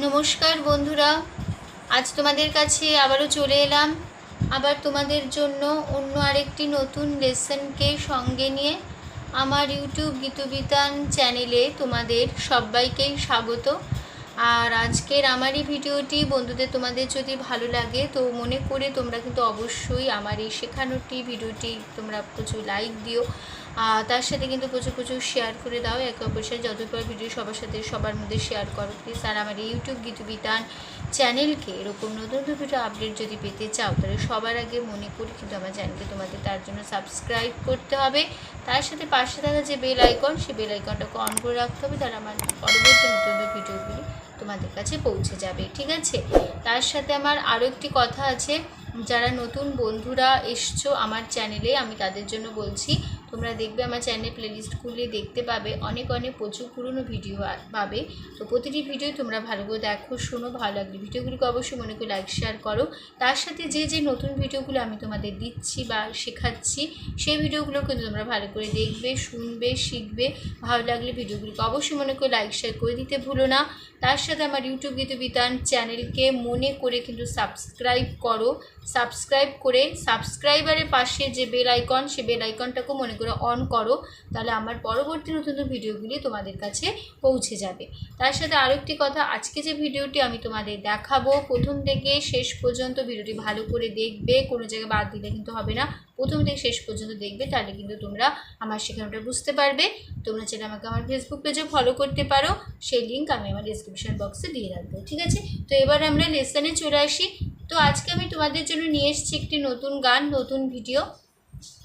নমস্কার বন্ধুরা। আজ তোমাদের কাছে আবারও চলে এলাম। আবার তোমাদের জন্য অন্য আরেকটি নতুন লেসনকে সঙ্গে নিয়ে আমার ইউটিউব গীতবিতান চ্যানেলে তোমাদের সবাইকেই স্বাগত। আর আজকের আমার এই ভিডিওটি বন্ধুদের তোমাদের যদি ভালো লাগে, তো মনে করে তোমরা কিন্তু অবশ্যই আমার এই শেখানোটি ভিডিওটি তোমরা প্রচুর লাইক দিও। তার সাথে কিন্তু প্রচুর প্রচুর শেয়ার করে দাও। একে অপরের সাথে যত পর ভিডিও সবার সাথে সবার মধ্যে শেয়ার করো প্লিজ আর আমার ইউটিউব গীতবিতান চ্যানেলকে এরকম নতুন নতুন আপডেট যদি পেতে চাও, তাহলে সবার আগে মনে করি কিন্তু আমার চ্যানেলকে তোমাদের তার জন্য সাবস্ক্রাইব করতে হবে। তার সাথে পাশে থাকা যে বেল আইকন সেই বেল আইকনটাকে অন করে রাখতে হবে, তাহলে আমার পরবর্তী নতুন নতুন ভিডিওগুলি তোমাদের কাছে পৌঁছে যাবে, ঠিক আছে? তার সাথে আমার আরও একটি কথা আছে। যারা নতুন বন্ধুরা এসছো আমার চ্যানেলে আমি তাদের জন্য বলছি তোমরা দেখবে আমার চ্যানেলে প্লেলিস্ট খুলে দেখতে পাবে অনেক অনেক প্রচুর পুরনো ভিডিও পাবে। তো প্রতিটি ভিডিও তোমরা ভালো করে দেখো, শোনো, ভালো লাগলে। ভিডিওগুলিকে অবশ্যই মনে করে লাইক শেয়ার করো। তার সাথে যে যে নতুন ভিডিওগুলো আমি তোমাদের দিচ্ছি বা শেখাচ্ছি, সেই ভিডিওগুলো কিন্তু তোমরা ভালো করে দেখবে, শুনবে, শিখবে। ভালো লাগলে ভিডিওগুলিকে অবশ্যই মনে করে লাইক শেয়ার করে দিতে ভুলো না। তার সাথে আমার ইউটিউব গীতবিতান চ্যানেলকে মনে করে কিন্তু সাবস্ক্রাইব করো। সাবস্ক্রাইব করে সাবস্ক্রাইবারের পাশে যে বেল আইকন সে বেল আইকনটাকেও মনে করে অন করো, তাহলে আমার পরবর্তী নতুন ভিডিওগুলি তোমাদের কাছে পৌঁছে যাবে। তার সাথে আরও একটি কথা, আজকে যে ভিডিওটি আমি তোমাদের দেখাবো, প্রথম থেকে শেষ পর্যন্ত ভিডিওটি ভালো করে দেখবে, কোনো জায়গায় বাদ দিলে কিন্তু হবে না। প্রথম থেকে শেষ পর্যন্ত দেখবে, তাহলে কিন্তু তোমরা আমার শেখানোটা বুঝতে পারবে। তোমরা চাইলে আমাকে আমার ফেসবুক পেজে ফলো করতে পারো। সেই লিঙ্ক আমি আমার ডিসক্রিপশন বক্সে দিয়ে রাখব, ঠিক আছে? তো এবার আমরা লেসনে চলে আসি। তো আজকে আমি তোমাদের জন্য নিয়ে এসেছি একটি নতুন গান, নতুন ভিডিও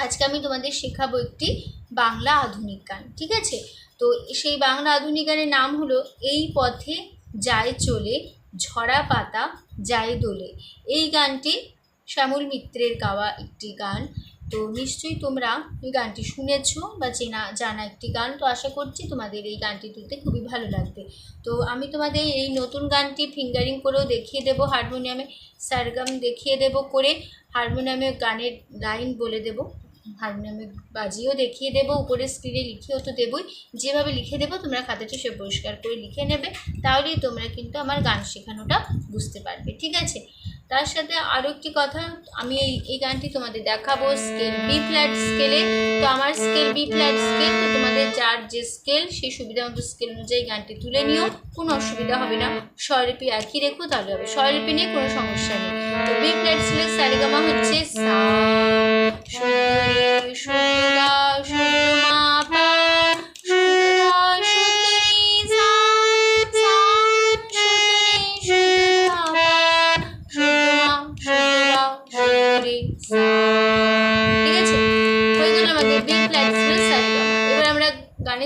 আজকে আমি তোমাদের শেখাবো একটি বাংলা আধুনিক গান, ঠিক আছে? তো সেই বাংলা আধুনিক গানের নাম হলো এই পথে যায় চলে, ঝরা পাতা যায় দোলে এই গানটি শ্যামল মিত্রের গাওয়া একটি গান। তো নিশ্চয়ই তোমরা এই গানটি শুনেছো বা চেনা, জানা একটি গান, তো আশা করছি তোমাদের এই গানটি তুলতে খুবই ভালো লাগবে। তো আমি তোমাদের এই নতুন গানটি ফিঙ্গারিং করেও দেখিয়ে দেবো হারমোনিয়ামে সারগাম দেখিয়ে দেব করে হারমোনিয়ামে গানের লাইন বলে দেবো হারমোনিয়ামে বাজিয়েও দেখিয়ে দেবো, উপরে স্ক্রিনে লিখেও তো দেবই। যেভাবে লিখে দেবো, তোমরা খাতাটা সে পরিষ্কার করে লিখে নেবে, তাহলেই তোমরা কিন্তু আমার গান শেখানোটা বুঝতে পারবে, ঠিক আছে? তার সাথে আরও একটি কথা আমি এই এই গানটি তোমাদের দেখাবো স্কেল বি ফ্ল্যাট স্কেলে তো আমার স্কেল বি ফ্ল্যাট স্কেল তো তোমাদের যার যে স্কেল সেই সুবিধা মতো স্কেল অনুযায়ী গানটি তুলে নিও। কোনো অসুবিধা হবে না। স্বরলিপি একই রেখো তাহলে হবে স্বরলিপি নিয়ে কোনো সমস্যা নেই। তো বি ফ্ল্যাট স্কেলের সারেগামা হচ্ছে সা শুদ্ধ রে,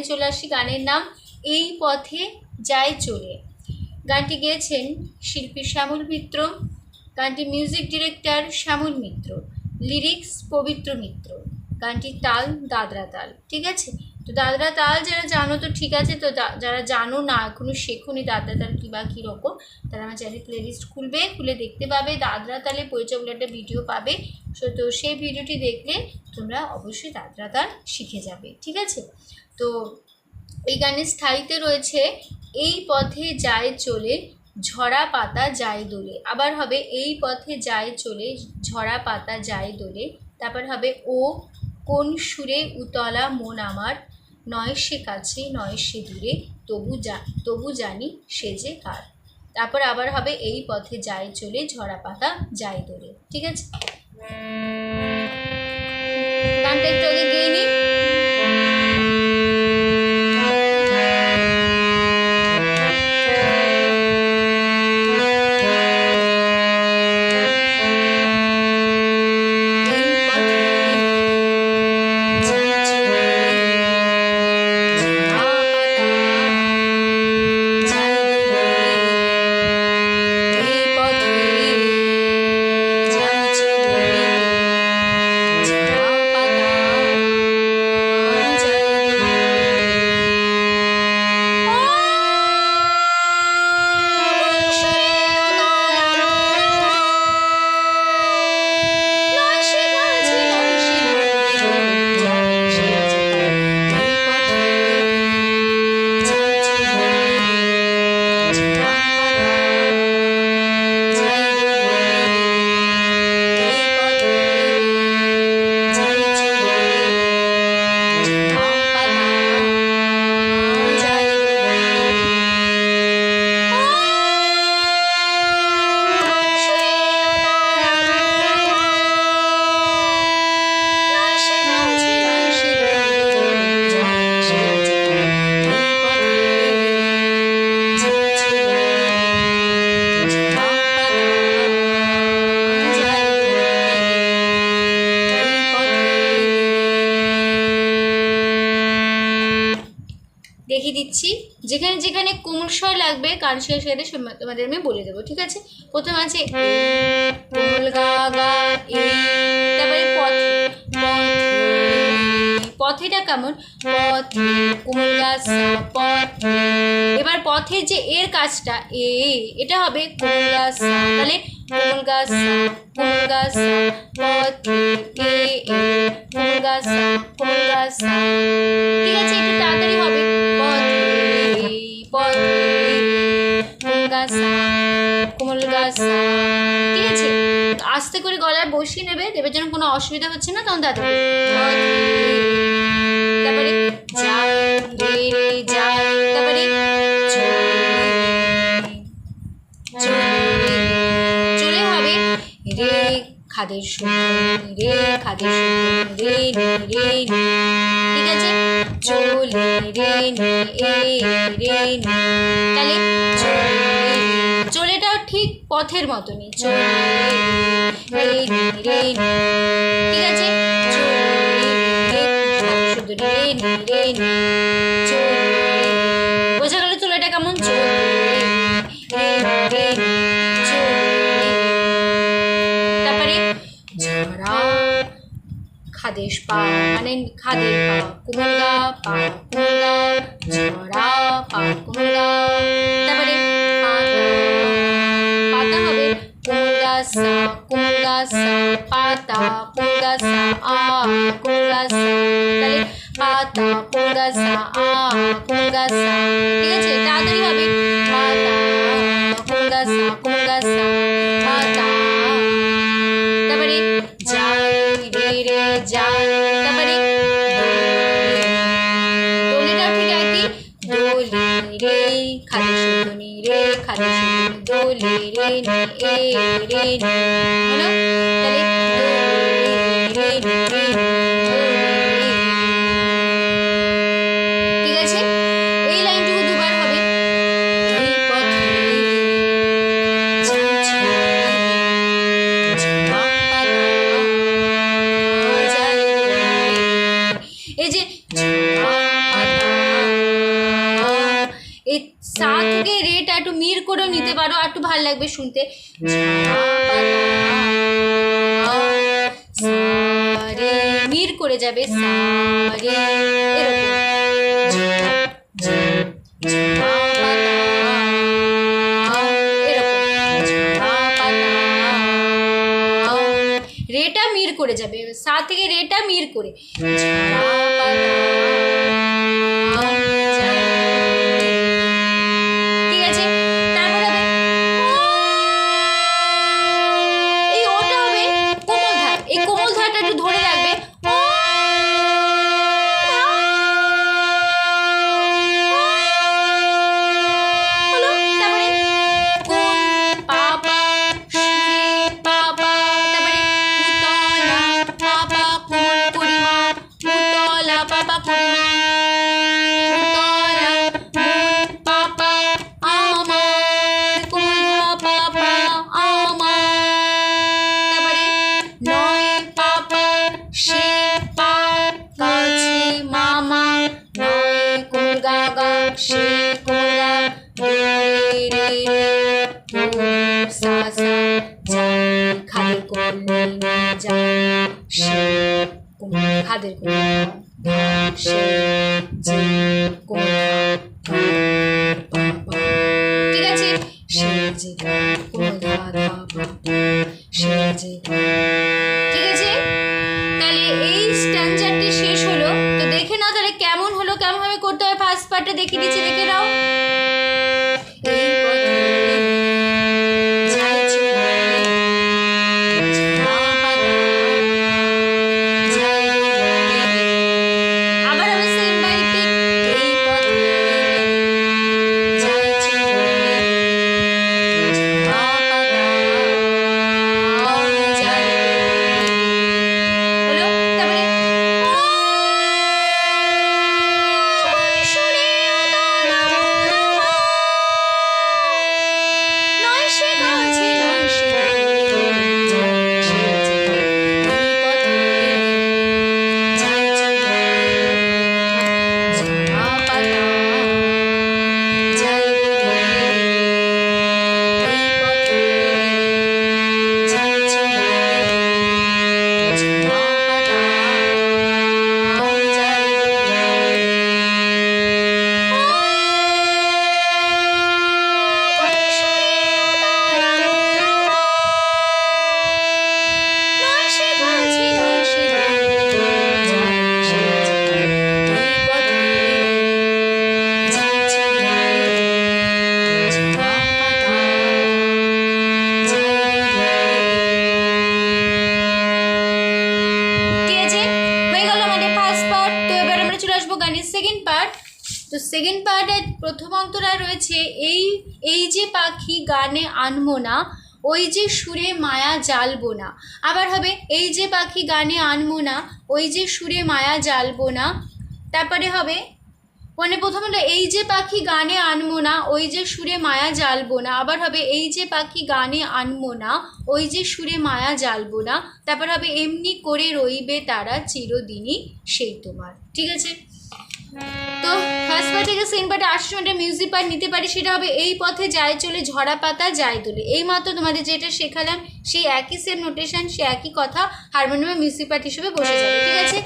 গানে চলে আসি, গানের নাম এই পথে যায় চলে গানটি গেয়েছেন শিল্পী শ্যামল মিত্র গানটি music director Shyamal Mitra lyrics Pabitra Mitra. গানটির তাল, দাদরা তাল, ঠিক আছে? তো দাদরা তাল যারা জানো তো ঠিক আছে, তো যারা জানো না, এখনও শেখোনি দাদরা তাল কী বা কীরকম তারা আমার চ্যানেল প্লেলিস্ট খুলবে, খুলে দেখতে পাবে, দাদরা তালে পরিচয় বলে একটা ভিডিও পাবে। সো, তো সেই ভিডিওটি দেখলে তোমরা অবশ্যই দাদরা তাল শিখে যাবে, ঠিক আছে? তো এই গানের স্থায়ীতে রয়েছে, এই পথে যায় চলে, ঝরা পাতা যায় দোলে। আবার হবে, এই পথে যায় চলে, ঝরা পাতা যায় দোলে। তারপর হবে, ও, কোন সুরে উতলা মন আমার, নয় সে কাছে, নয় সে দূরে, তবু যা, তবু জানি সে যে কার। তারপর আবার হবে, এই পথে যায় চলে, ঝরা পাতা যায় দোলে। ঠিক আছে? গানটা একটু আগে নিই। যেখানে কোমল স্বর লাগবে স্বর সেটা তোমাদের আমি বলে দেবো, ঠিক আছে? প্রথম আছে পথেটা কেমন? পথে, কোমল গা, সা, পথে, এবার পথের যে এর কাজটা, এ, এটা হবে কোমল গা, সা, তাহলে কোমল গা, সা, কোমল গা, সা, পথে, এ এ, কোমল গা, সা, কোমল গা, সা, ঠিক আছে? একটু তাড়াতাড়ি হবে, পথে পথে কোমল গা সা কোমল গা সা ঠিক আছে আস্তে করে গলায় বসিয়ে নেবে দেবের জন্য কোনো অসুবিধা হচ্ছে না তখন পথে তারপরে তারপরে চলে হবে রে খাদের সুর রে খাদের সুর রে রে ঠিক আছে? চলে রে নি, রে তাহলে চলেটাও ঠিক পথের মতনই। চলে রে নি রে নি। ঠিক আছে? চলে রে সুর রে রে চলে খাদেশ পা মানে খাদের পা কুমলগা পা কুমলগা ঝরা পা কুমলগা তারপরে পাতা হবে কুমলগা সা কুমলগা সা, পাতা কুমলগা সা, আ কুমলগা সা। তাহলে পাতা কুমলগা সা, আ কুমলগা সা। ঠিক আছে? তাড়াতাড়ি হবে। পাতা কুমলগা সা যাই তারপরে দোলেটাও ঠিক একই দোলে রে খালি সুতনি রে, খালি রে এ রে নি তাহলে একটু মির করেও নিতে পারো আর একটু ভালো লাগবে শুনতে। মির করে যাবে রেটা মির করে যাবে সা থেকে রেটা মির করে। তো সেকেন্ড পার্টে প্রথম অন্তরায় রয়েছে এই এই যে পাখি গানে আনব না, ওই যে সুরে মায়া জ্বালবো না। আবার হবে, এই যে পাখি গানে আনব না, ওই যে সুরে মায়া জ্বালবো না। তারপরে হবে মানে প্রথম এই যে পাখি গানে আনব না, ওই যে সুরে মায়া জ্বালবো না। আবার হবে, এই যে পাখি গানে আনব না, ওই যে সুরে মায়া জ্বালবো না। তারপর হবে, এমনি করে রইবে তারা চিরদিনই সেই তোমার। ঠিক আছে? তো ফার্স্ট পার্ট থেকে সেকেন্ড পার্টে আটশো মিনিটের মিউজিক পার্ট নিতে পারি, সেটা হবে এই পথে যায় চলে ঝরা পাতা, যায় তোলে। এই মাত্র তোমাদের যেটা শেখালাম, সেই একই সেম নোটেশন সে একই কথা হারমোনিয়ামে মিউজিক পার্ট হিসেবে বসে যাবে, ঠিক আছে?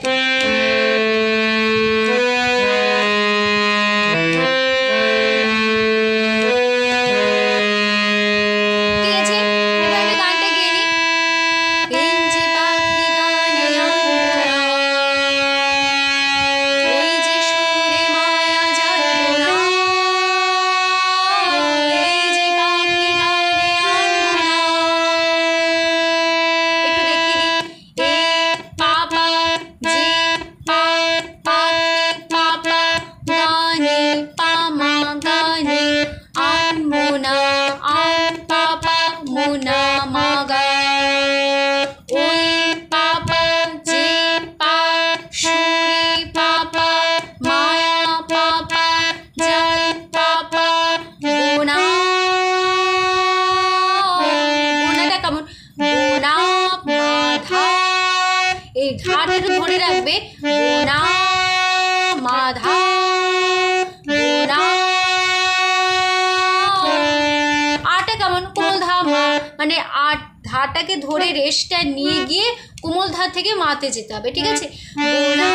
ধাটাকে ধরে হ্যাঁ। রেশটা নিয়ে হ্যাঁ। গিয়ে কোমল ধার থেকে মাতে যেতে হবে ঠিক হ্যাঁ। আছে? গোলা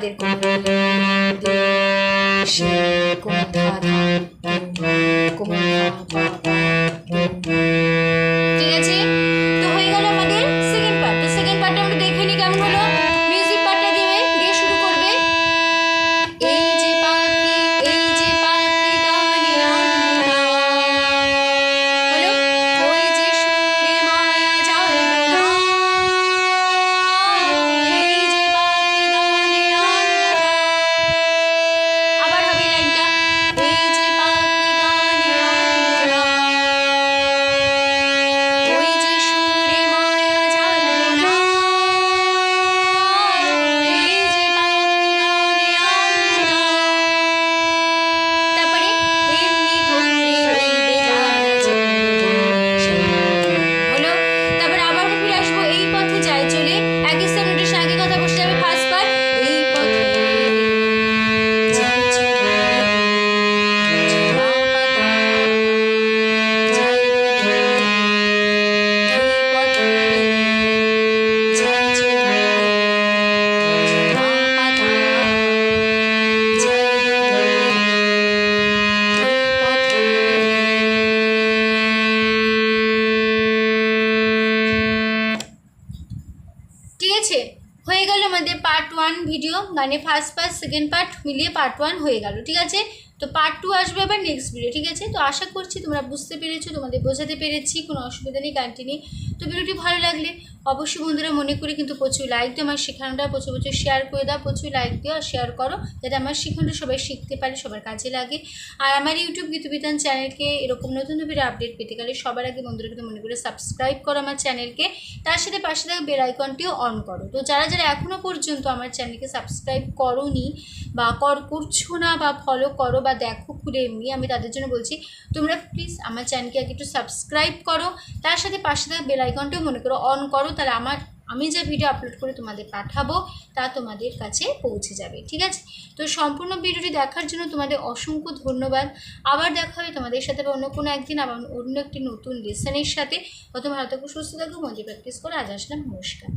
Dê, com, do, de, com, আছে হয়ে গেল আমাদের পার্ট ওয়ান ভিডিও মানে ফার্স্ট পার্ট সেকেন্ড পার্ট মিলিয়ে পার্ট ওয়ান হয়ে গেল, ঠিক আছে? তো পার্ট টু আসবে আবার নেক্সট ভিডিও ঠিক আছে? তো আশা করছি তোমরা বুঝতে পেরেছ, তোমাদের বোঝাতে পেরেছি, কোনো অসুবিধা নেই কন্টিনিউ তো ভিডিওটি ভালো লাগলে অবশ্যই বন্ধুরা মনে করে কিন্তু প্রচুর লাইক দিও, আমার শেখানোটা প্রচুর প্রচুর শেয়ার করে দাও, প্রচুর লাইক দিও আর শেয়ার করো যাতে আমার শেখানোটা সবাই শিখতে পারে, সবার কাজে লাগে। আর আমার ইউটিউব গীতবিতান চ্যানেলকে এরকম নতুন ভিডিও আপডেট পেতে গেলে সবার আগে বন্ধুরা কিন্তু মনে করে সাবস্ক্রাইব করো আমার চ্যানেলকে। তার সাথে পাশে থাকা বেল আইকনটিও অন করো। তো যারা যারা এখনও পর্যন্ত আমার চ্যানেলকে সাবস্ক্রাইব করোনি বা কর, করছ না বা ফলো করো বা দেখো খুলে এমনি, আমি তাদের জন্য বলছি, তোমরা প্লিজ আমার চ্যানেলকে আগে একটু সাবস্ক্রাইব করো। তার সাথে পাশে থাকা বেল আইকনটাও মনে করো অন করো, তাহলে আমার, আমি যে ভিডিও আপলোড করে তোমাদের পাঠাবো, তা তোমাদের কাছে পৌঁছে যাবে, ঠিক আছে? তো সম্পূর্ণ ভিডিওটি দেখার জন্য তোমাদের অসংখ্য ধন্যবাদ। আবার দেখা হবে তোমাদের সাথে বা অন্য কোনো একদিন, আবার অন্য একটি নতুন লেসনের সাথে। অত ভালো সুস্থ থাকো মজা প্র্যাকটিস করে, আজ আসলাম, নমস্কার।